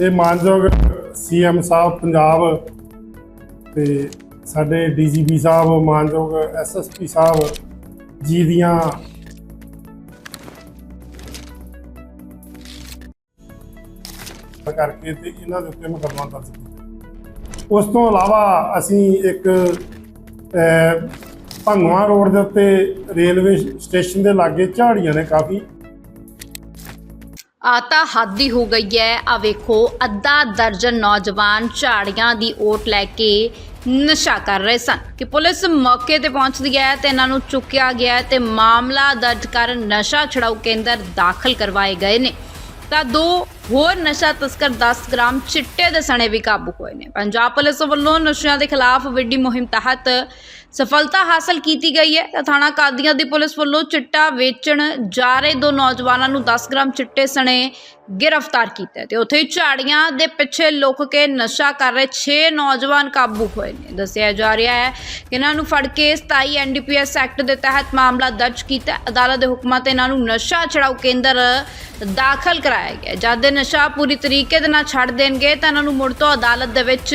ਇਹ ਮਾਨਯੋਗ ਸੀਐਮ ਸਾਹਿਬ ਪੰਜਾਬ ਤੇ ਸਾਡੇ ਡੀਜੀਪੀ ਸਾਹਿਬ ਮਾਨਯੋਗ ਐਸਐਸਪੀ ਸਾਹਿਬ ਜੀ ਦੀਆਂ ਕਰਕੇ ਤੇ ਇਹਨਾਂ ਦੇ ਉੱਤੇ ਮੁਕੱਦਮਾ ਦਰਜ ਕੀਤਾ। ਉਸ ਤੋਂ ਇਲਾਵਾ ਅਸੀਂ ਇੱਕ ਅਹ, ਭੰਗਵਾ ਰੋਡ ਦੇ ਉੱਤੇ ਰੇਲਵੇ ਸਟੇਸ਼ਨ ਦੇ ਲਾਗੇ ਝਾੜੀਆਂ ਨੇ ਕਾਫੀ ਆਤਾ ਹੱਦ ਹੀ ਹੋ ਗਈ ਹੈ। ਆ ਵੇਖੋ, ਅੱਧਾ ਦਰਜਨ ਨੌਜਵਾਨ ਝਾੜੀਆਂ ਦੀ ਓਟ ਲੈ ਕੇ ਨਸ਼ਾ ਕਰ ਰਹੇ ਸਨ। ਕਿ ਪੁਲਿਸ ਮੌਕੇ ਤੇ ਪਹੁੰਚਦੀ ਹੈ ਤੇ ਇਹਨਾਂ ਨੂੰ ਚੁੱਕਿਆ ਗਿਆ ਹੈ ਤੇ ਮਾਮਲਾ ਦਰਜ ਕਰ ਨਸ਼ਾ ਛਡਾਊ ਕੇਂਦਰ ਦਾਖਲ ਕਰਵਾਏ ਗਏ ਨੇ। ਤਾਂ ਦੋ ਹੋਰ ਨਸ਼ਾ ਤਸਕਰ 10 ਗ੍ਰਾਮ ਚਿੱਟੇ ਦੇ ਸਣੇ ਵੀ ਕਾਬੂ ਹੋਏ ਨੇ। ਪੰਜਾਬ ਪੁਲਿਸ ਵੱਲੋਂ ਨਸ਼ਿਆਂ ਦੇ ਖਿਲਾਫ ਵੱਡੀ ਮੁਹਿੰਮ ਤਹਿਤ ਸਫਲਤਾ ਹਾਸਲ ਕੀਤੀ ਗਈ ਹੈ। ਤਾਂ ਥਾਣਾ ਕਾਦੀਆਂ ਦੀ ਪੁਲਿਸ ਵੱਲੋਂ ਚਿੱਟਾ ਵੇਚਣ ਜਾ ਰਹੇ ਦੋ ਨੌਜਵਾਨਾਂ ਨੂੰ 10 ਗ੍ਰਾਮ ਚਿੱਟੇ ਸਣੇ ਗ੍ਰਿਫਤਾਰ ਕੀਤਾ ਹੈ ਤੇ ਉੱਥੇ ਹੀ ਝਾੜੀਆਂ ਦੇ ਪਿੱਛੇ ਲੁੱਕ ਕੇ ਨਸ਼ਾ ਕਰ ਰਹੇ 6 ਨੌਜਵਾਨ ਕਾਬੂ ਹੋਏ ਨੇ। ਦੱਸਿਆ ਜਾ ਰਿਹਾ ਹੈ ਕਿ ਇਹਨਾਂ ਨੂੰ ਫੜ ਕੇ 27 ਐਨਡੀਪੀਐਸ ਐਕਟ ਦੇ ਤਹਿਤ ਮਾਮਲਾ ਦਰਜ ਕੀਤਾ ਅਦਾਲਤ ਦੇ ਹੁਕਮਾਂ ਤੇ ਇਹਨਾਂ ਨੂੰ ਨਸ਼ਾ ਛਡਾਊ ਕੇਂਦਰ ਦਾਖਲ ਕਰਾਇਆ ਗਿਆ ਜਦ ਨਸ਼ਾ ਪੂਰੀ ਤਰੀਕੇ ਦੇ ਨਾਲ ਛੱਡ ਦੇਣਗੇ ਤਾਂ ਇਹਨਾਂ ਨੂੰ ਮੁੜ ਤੋਂ ਅਦਾਲਤ ਦੇ ਵਿੱਚ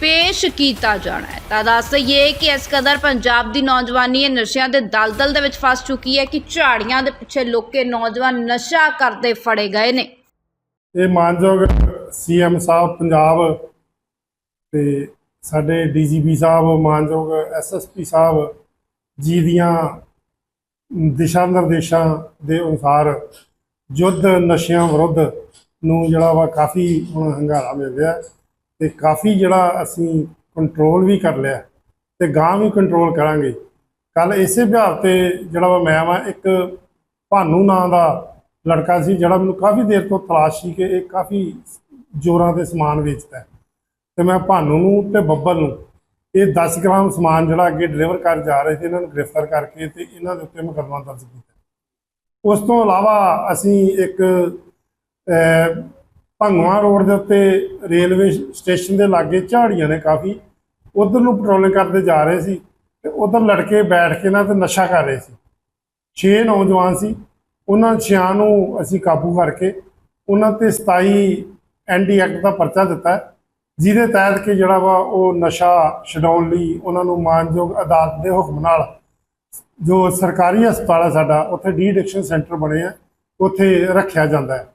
ਪੇਸ਼ ਕੀਤਾ ਜਾਣਾ ਹੈ। ਤਾਂ ਦੱਸ ਦਈਏ ਕਿ ਇਸ ਕਦਰ ਪੰਜਾਬ ਦੀ ਨੌਜਵਾਨੀ ਇਹ ਨਸ਼ਿਆਂ ਦੇ ਦਲਦਲ ਦੇ ਵਿੱਚ ਫਸ ਚੁੱਕੀ ਹੈ ਕਿ ਝਾੜੀਆਂ ਦੇ ਪਿੱਛੇ ਲੁੱਕ ਨੌਜਵਾਨ ਨਸ਼ਾ ਕਰਦੇ ਫੜੇ ਗਏ ਨੇ। ਇਹ ਮਾਨਯੋਗ ਸੀਐਮ ਸਾਹਿਬ ਪੰਜਾਬ ਤੇ ਸਾਡੇ ਡੀਜੀਪੀ ਸਾਹਿਬ, ਮਾਨਯੋਗ ਐਸਐਸਪੀ ਸਾਹਿਬ ਜੀ ਦੀਆਂ ਦਿਸ਼ਾ ਨਿਰਦੇਸ਼ਾਂ ਦੇ ਅਨੁਸਾਰ ਯੁੱਧ ਨਸ਼ਿਆਂ ਵਿਰੁੱਧ ਨੂੰ ਜਿਹੜਾ ਵਾ ਕਾਫੀ ਹੁਣ ਹੰਗਾਰਾ ਮਿਲ ਰਿਹਾ। ਤੇ ਕਾਫੀ ਜਿਹੜਾ ਅਸੀਂ ਕੰਟਰੋਲ ਵੀ ਕਰ ਲਿਆ ਤੇ ਗਾਂ ਵੀ ਕੰਟਰੋਲ ਕਰਾਂਗੇ। ਕੱਲ ਇਸੇ ਵਿਹਾਰ ਤੇ ਜਿਹੜਾ ਵਾ ਮੈਂ ਵਾ, ਇੱਕ ਭਾਨੂ ਨਾਂ ਦਾ ਲੜਕਾ ਸੀ ਜਿਹੜਾ ਮੈਨੂੰ ਕਾਫੀ ਦੇਰ ਤੋਂ ਤਲਾਸ਼ ਸੀ ਕਿ ਇਹ ਕਾਫੀ ਜੋਰਾਂ ਤੇ ਸਮਾਨ ਵੇਚਦਾ ਹੈ। ਤੇ ਮੈਂ ਭਾਨੂ ਨੂੰ ਤੇ ਬੱਬਰ ਨੂੰ ਇਹ 10 ਗ੍ਰਾਮ ਸਮਾਨ ਜਿਹੜਾ ਅੱਗੇ ਡਿਲੀਵਰ ਕਰ ਜਾ ਰਹੇ ਸੀ, ਇਹਨਾਂ ਨੂੰ ਗ੍ਰਿਫਤਾਰ ਕਰਕੇ ਤੇ ਇਹਨਾਂ ਦੇ ਉੱਤੇ ਮੁਕੱਦਮਾ ਦਰਜ ਕੀਤਾ। ਉਸ ਤੋਂ ਇਲਾਵਾ ਅਸੀਂ ਇੱਕ ਭੰਗਵਾ ਰੋਡ ਦੇ ਉੱਤੇ ਰੇਲਵੇ ਸਟੇਸ਼ਨ ਦੇ ਲਾਗੇ ਝਾੜੀਆਂ ਨੇ ਕਾਫੀ। ਉਧਰ ਨੂੰ ਪੈਟਰੋਲਿੰਗ ਕਰਦੇ ਜਾ ਰਹੇ ਸੀ ਤੇ ਉਧਰ ਲੜਕੇ ਬੈਠ ਕੇ ਨਾ ਤੇ ਨਸ਼ਾ ਕਰ ਰਹੇ ਸੀ। ਛੇ ਨੌਜਵਾਨ ਸੀ। ਉਹਨਾਂ ਛਿਆਂ ਨੂੰ ਅਸੀਂ ਕਾਬੂ ਕਰਕੇ ਉਹਨਾਂ ਤੇ 27 ਐਨਡੀ ਐਕਟ ਦਾ ਪਰਚਾ ਦਿੱਤਾ ਜਿਹਦੇ ਤਹਿਤ ਕਿ ਜਿਹੜਾ ਵਾ ਉਹ ਨਸ਼ਾ ਛਡਾਉਣ ਲਈ ਉਹਨਾਂ ਨੂੰ ਮਾਨਯੋਗ ਅਦਾਲਤ ਦੇ ਹੁਕਮ ਨਾਲ ਜੋ ਸਰਕਾਰੀ ਹਸਪਤਾਲ ਹੈ ਸਾਡਾ, ਉੱਥੇ ਡੀ ਐਡਿਕਸ਼ਨ ਸੈਂਟਰ ਬਣੇ ਆ, ਉੱਥੇ ਰੱਖਿਆ ਜਾਂਦਾ ਹੈ।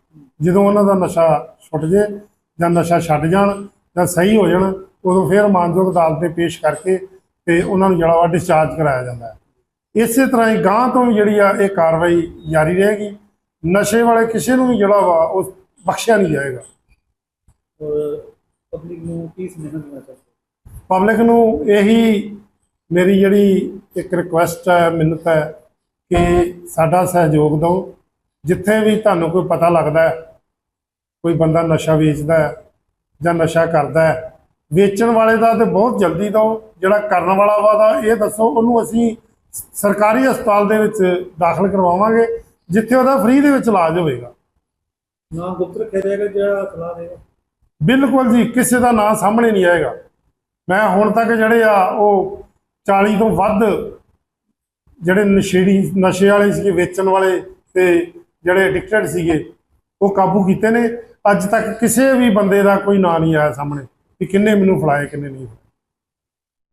ਜਦੋਂ ਉਹਨਾਂ ਦਾ ਨਸ਼ਾ ਛੁੱਟ ਜੇ ਜਾਂ ਨਸ਼ਾ ਛੱਡ ਜਾਣ ਜਾਂ ਸਹੀ ਹੋ ਜਾਣ ਉਦੋਂ ਫਿਰ ਮਾਨਯੋਗ ਅਦਾਲਤ ਦੇ ਪੇਸ਼ ਕਰਕੇ ਤੇ ਉਹਨਾਂ ਨੂੰ ਜਿਹੜਾ ਵਾ ਡਿਸਚਾਰਜ ਕਰਾਇਆ ਜਾਂਦਾ ਹੈ। ਇਸੇ ਤਰ੍ਹਾਂ ਹੀ ਗਾਂ ਤੋਂ ਵੀ ਜਿਹੜੀ ਆ ਇਹ ਕਾਰਵਾਈ ਜਾਰੀ ਰਹੇਗੀ। ਨਸ਼ੇ ਵਾਲੇ ਕਿਸੇ ਨੂੰ ਵੀ ਜਿਹੜਾ ਵਾ ਉਹ ਬਖਸ਼ਿਆ ਨਹੀਂ ਜਾਏਗਾ। ਪਬਲਿਕ ਨੂੰ ਕੀ ਸੁਨੇਹਾ ਦੇਣਾ ਚਾਹੁੰਦੇ ਪਬਲਿਕ ਨੂੰ ਇਹੀ ਮੇਰੀ ਜਿਹੜੀ ਇੱਕ ਰਿਕੁਐਸਟ ਹੈ ਮਿੰਨਤ ਹੈ ਕਿ ਸਾਡਾ ਸਹਿਯੋਗ ਦਿਓ। ਜਿੱਥੇ ਵੀ ਤੁਹਾਨੂੰ ਕੋਈ ਪਤਾ ਲੱਗਦਾ ਹੈ ਕੋਈ ਬੰਦਾ ਨਸ਼ਾ ਵੇਚਦਾ ਹੈ ਜਾਂ ਨਸ਼ਾ ਕਰਦਾ ਹੈ ਵੇਚਣ ਵਾਲੇ ਦਾ ਤੇ ਬਹੁਤ ਜਲਦੀ ਦਿਓ ਜਿਹੜਾ ਕਰਨ ਵਾਲਾ ਵਾ ਦਾ ਇਹ ਦੱਸੋ ਉਹਨੂੰ ਅਸੀਂ ਸਰਕਾਰੀ ਹਸਪਤਾਲ ਦੇ ਵਿੱਚ ਦਾਖਲ ਕਰਵਾਵਾਂਗੇ ਜਿੱਥੇ ਉਹਦਾ ਫ੍ਰੀ ਦੇ ਵਿੱਚ ਇਲਾਜ ਹੋਵੇਗਾ ਨਾਮ ਗੁਪਤ ਰੱਖਿਆ ਜਾਏਗਾ ਜਿਹੜਾ ਸਲਾਹ ਦੇਗਾ ਬਿਲਕੁਲ ਜੀ ਕਿਸੇ ਦਾ ਨਾਂ ਸਾਹਮਣੇ ਨਹੀਂ ਆਏਗਾ। ਮੈਂ ਹੁਣ ਤੱਕ ਜਿਹੜੇ ਆ ਉਹ 40 ਤੋਂ ਵੱਧ ਜਿਹੜੇ ਨਸ਼ੇੜੀ ਨਸ਼ੇ ਵਾਲੇ ਸੀਗੇ ਵੇਚਣ ਵਾਲੇ ਤੇ ਜਿਹੜੇ ਐਡਿਕਟਡ ਸੀਗੇ ਉਹ ਕਾਬੂ ਕੀਤੇ ਨੇ। ਅੱਜ ਤੱਕ ਕਿਸੇ ਵੀ ਬੰਦੇ ਦਾ ਕੋਈ ਨਾਂ ਨਹੀਂ ਆਇਆ ਸਾਹਮਣੇ ਕਿ ਕਿੰਨੇ ਮੈਨੂੰ ਫੜਾਏ, ਕਿੰਨੇ ਨਹੀਂ।